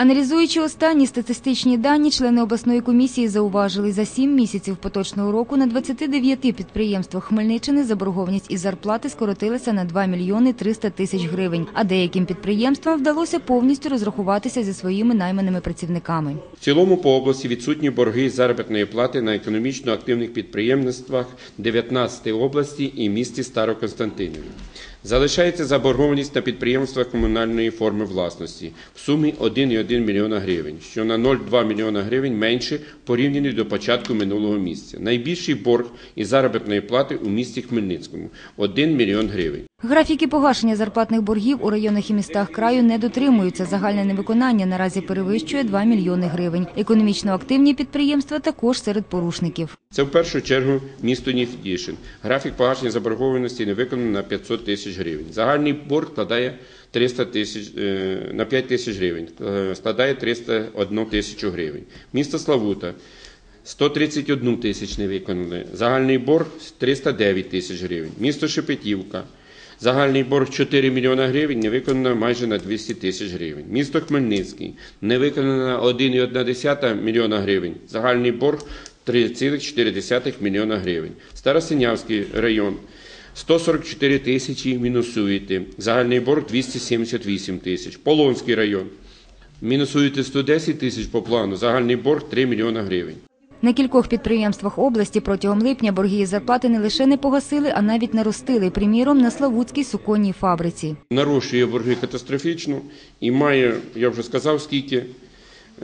Аналізуючи останні статистичні дані, члени обласної комісії зауважили, за сім місяців поточного року на 29 підприємствах Хмельниччини заборгованість із зарплати скоротилася на 2 мільйони 300 тисяч гривень, а деяким підприємствам вдалося повністю розрахуватися зі своїми найманими працівниками. В цілому по області відсутні борги заробітної плати на економічно активних підприємствах 19 області і місті Староконстантиніві. Залишається заборгованість на підприємствах комунальної форми власності в сумі 1,1 млн гривень, що на 0,2 мільйона гривень менше порівняно до початку минулого місяця. Найбільший борг із заробітної плати у місті Хмельницькому 1 мільйон гривень. Графіки погашення зарплатних боргів у районах і містах краю не дотримуються. Загальне невиконання наразі перевищує 2 мільйони гривень. Економічно активні підприємства також серед порушників. Це в першу чергу місто Нефтішин. Графік погашення заборгованості не виконано на 500 тисяч гривень. Загальний борг складає 300 тисяч е, на 5 тисяч гривень, е, складає 301 тисячу гривень. Місто Славута 131 тисяч не виконали. Загальний борг 309 тисяч гривень. Місто Шепетівка. Загальний борг 4 мільйона гривень, не виконано майже на 200 тисяч гривень. Місто Хмельницький не виконано на 1,1 мільйона гривень. Загальний борг 3,4 мільйона гривень. Старосинявський район 144 тисячі мінусуєте. Загальний борг 278 тисяч. Полонський район. Мінусуєте 110 тисяч по плану. Загальний борг 3 мільйона гривень. На кількох підприємствах області протягом липня борги із зарплати не лише не погасили, а навіть наростили. Приміром, на Славутській суконній фабриці. нарощує борги катастрофічно і має, я вже сказав, скільки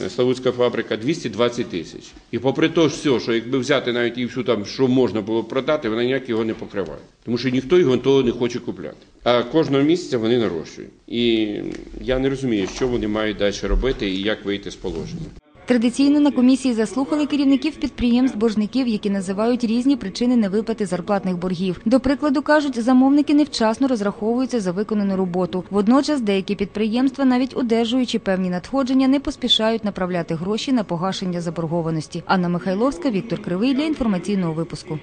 е, Славутська фабрика 220 тисяч. І попри те все, що якби взяти навіть і всю там, що можна було продати, вона ніяк його не покриває. Тому що ніхто його того не хоче купляти. А кожного місяця вони нарощують. І я не розумію, що вони мають далі робити і як вийти з положення. Традиційно на комісії заслухали керівників підприємств боржників, які називають різні причини невиплати зарплатних боргів. До прикладу кажуть, замовники невчасно розраховуються за виконану роботу. Водночас деякі підприємства, навіть одержуючи певні надходження, не поспішають направляти гроші на погашення заборгованості. Анна Михайловська, Віктор Кривий для інформаційного випуску.